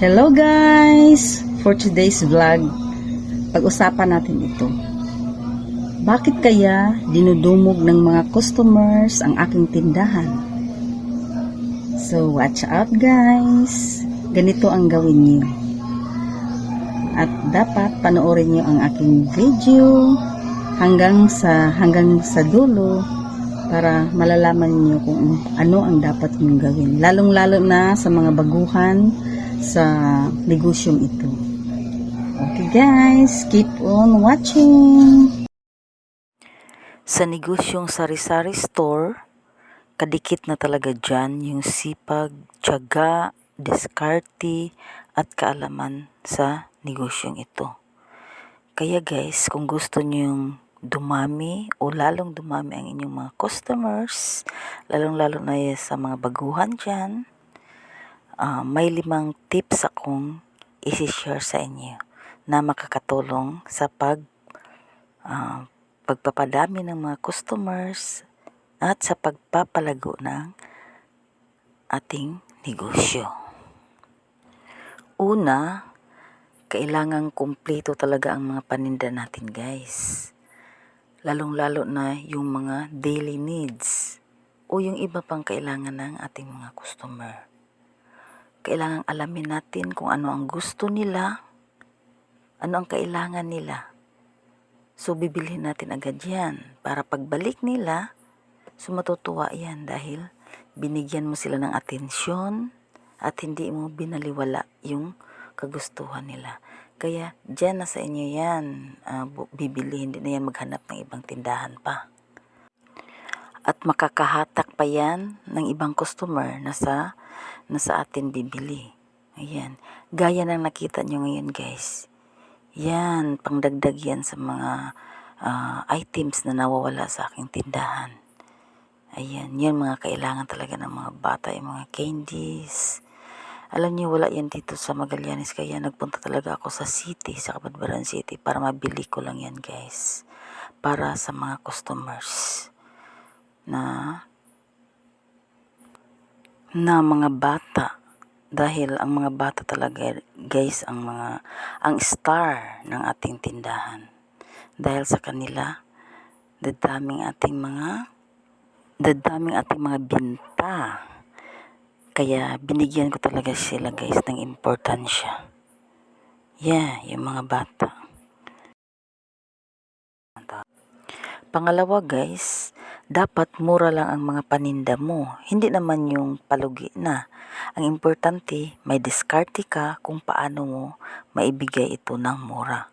Hello guys! For today's vlog, pag-usapan natin ito. Bakit kaya dinudumog ng mga customers ang aking tindahan? So watch out guys! Ganito ang gawin niyo. At dapat panoorin niyo ang aking video hanggang sa hanggang sa dulo para malalaman niyo kung ano ang dapat niyong gawin. Lalong-lalo na sa mga baguhan sa negosyong ito. Okay guys, keep on watching! Sa negosyong sari-sari store, kadikit na talaga dyan yung sipag, tiyaga, diskarte, at kaalaman sa negosyong ito. Kaya guys, kung gusto nyong dumami o lalong dumami ang inyong mga customers, lalong-lalo na sa mga baguhan dyan, ah, may limang tips akong isi-share sa inyo na makakatulong sa pag ah, pagpapadami ng mga customers at sa pagpapalago ng ating negosyo. Una, kailangang kumpleto talaga ang mga paninda natin guys. Lalong-lalo na yung mga daily needs o yung iba pang kailangan ng ating mga customer. Kailangang alamin natin kung ano ang gusto nila, ano ang kailangan nila. So, bibilhin natin agad yan para pagbalik nila, so matutuwa yan dahil binigyan mo sila ng atensyon at hindi mo binaliwala yung kagustuhan nila. Kaya dyan na sa inyo yan, bu- bibili, hindi na yan maghanap ng ibang tindahan pa. At makakahatak pa yan ng ibang customer na sa, na sa atin bibili. Ayan. Gaya ng nakita nyo ngayon guys. Yan, pangdagdag yan sa mga ah, items na nawawala sa aking tindahan. Ayan, yan mga kailangan talaga ng mga bata, yung mga candies. Alam niyo, wala yan dito sa Magallanes, kaya nagpunta talaga ako sa city, sa Kabadbaran City, para mabili ko lang yan guys. Para sa mga customers na na mga bata. Dahil ang mga bata talaga guys ang mga ang star ng ating tindahan. Dahil sa kanila dadaming ating mga dadaming ating mga binta. Kaya binigyan ko talaga sila guys ng importansya. Yeah yung mga bata. Pangalawa guys, dapat mura lang ang mga paninda mo. Hindi naman yung palugi na. Ang importante, may diskarte ka kung paano mo maibigay ito ng mura.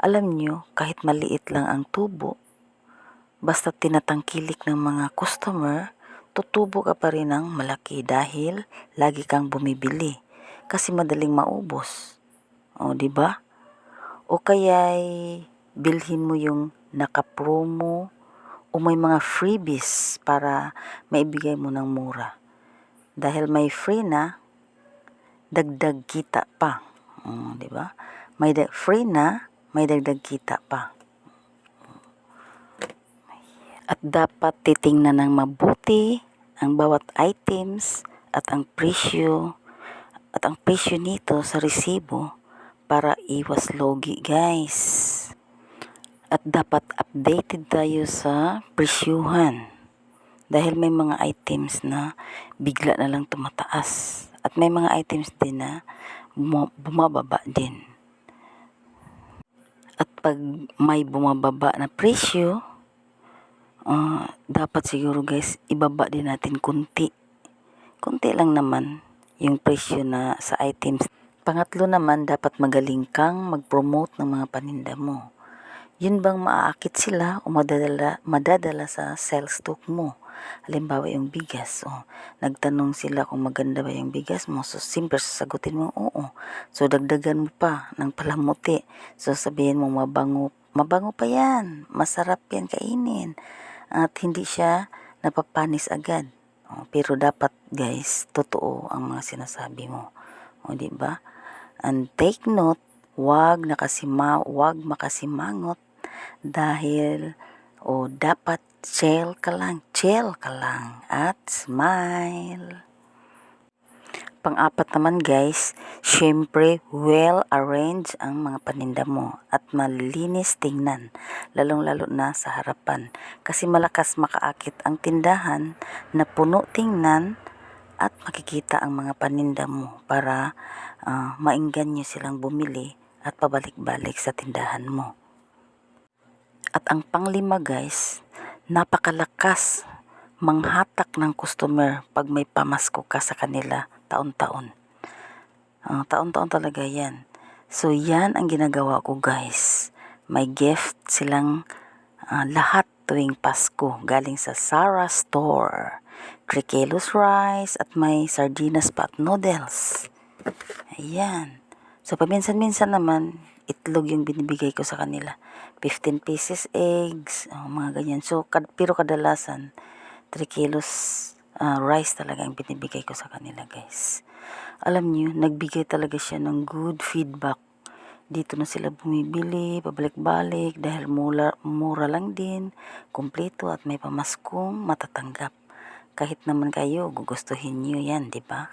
Alam nyo, kahit maliit lang ang tubo, basta tinatangkilik ng mga customer, tutubo ka pa rin ng malaki dahil lagi kang bumibili kasi madaling maubos. O, di ba? O kaya'y bilhin mo yung naka-promo o may mga freebies para maibigay mo ng mura. Dahil may free na, dagdag kita pa. Mm, di ba? May da- free na, may dagdag kita pa. At dapat titingnan ng mabuti ang bawat items at ang presyo at ang presyo nito sa resibo para iwas logi guys. At dapat updated tayo sa presyuhan. Dahil may mga items na bigla na lang tumataas. At may mga items din na buma- bumababa din. At pag may bumababa na presyo, ah, dapat siguro guys, ibaba din natin kunti. Kunti lang naman yung presyo na sa items. Pangatlo naman, dapat magaling kang mag-promote ng mga paninda mo yun bang maaakit sila o madadala, madadala sa sales stock mo. Halimbawa yung bigas. O, nagtanong sila kung maganda ba yung bigas mo. So, simple sasagutin mo, oo. So, dagdagan mo pa ng palamuti. So, sabihin mo, mabango, mabango pa yan. Masarap yan kainin. At hindi siya napapanis agad. O, pero dapat, guys, totoo ang mga sinasabi mo. O, di ba? And take note, wag nakasima, wag makasimangot dahil o dapat chill ka lang, chill ka lang at smile. pang-apat naman guys, syempre well-arranged ang mga paninda mo at malinis tingnan, lalong-lalo na sa harapan. Kasi malakas makaakit ang tindahan na puno tingnan at makikita ang mga paninda mo para uh, maingganyo silang bumili at pabalik-balik sa tindahan mo. At ang panglima guys, napakalakas manghatak ng customer pag may pamasko ka sa kanila taon-taon. Ah, taon-taon talaga yan. So yan ang ginagawa ko guys. May gift silang ah, lahat tuwing Pasko galing sa Sarah Store. 3 kilos rice at may sardinas pa noodles. Ayan. So paminsan-minsan naman, itlog yung binibigay ko sa kanila. 15 pieces eggs, oh, mga ganyan. So, kad, pero kadalasan, 3 kilos ah, rice talaga ang binibigay ko sa kanila guys. Alam niyo, nagbigay talaga siya ng good feedback. Dito na sila bumibili, pabalik-balik dahil mura, mura lang din, kumpleto at may pamaskong matatanggap. Kahit naman kayo, gugustuhin niyo yan, di ba?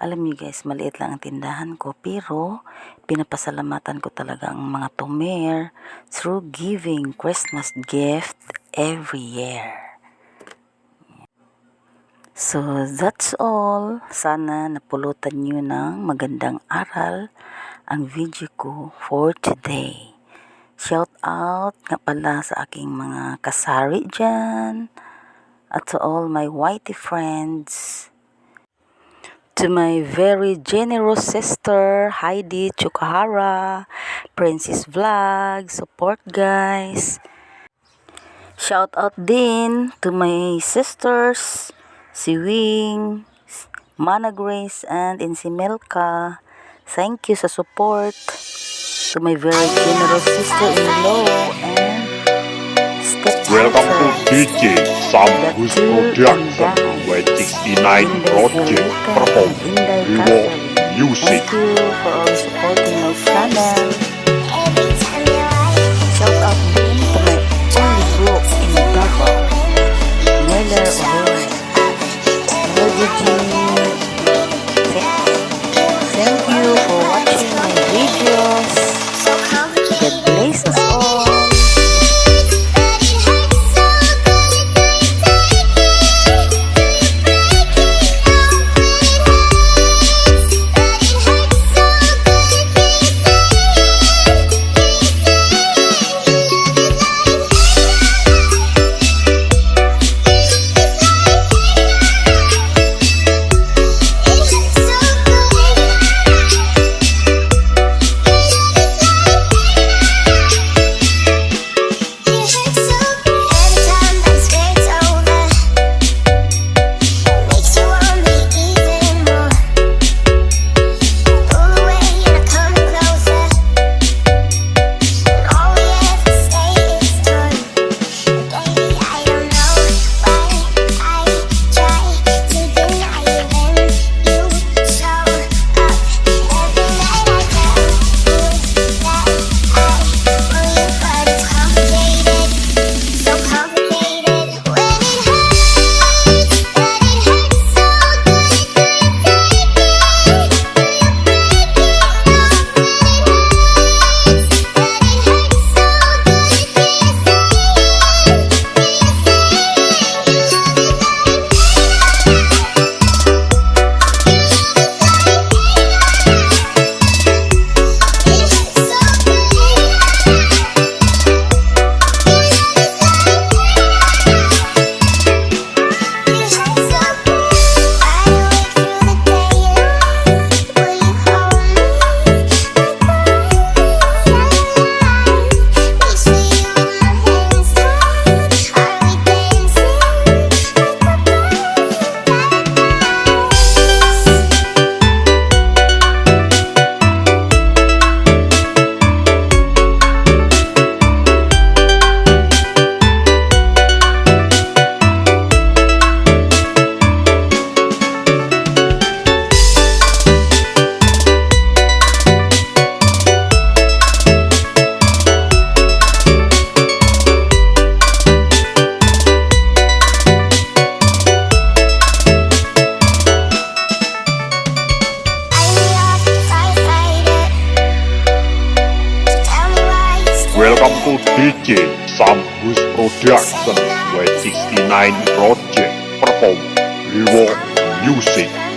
Alam niyo guys, maliit lang ang tindahan ko pero pinapasalamatan ko talaga ang mga tumer through giving Christmas gift every year. So, that's all. Sana napulutan nyo ng magandang aral ang video ko for today. Shout out nga pala sa aking mga kasari dyan at to all my whitey friends. To my very generous sister, Heidi Chukahara, Princess Vlog, support guys. Shout out din to my sisters, si Wing, Mana Grace, and Insimelka. Thank you sa support. To my very generous sister-in-law and Welcome to DJ Samhus Production, where 69 Project perform reward music. DJ Sam Hus Production White 69 Project Perform Rework Music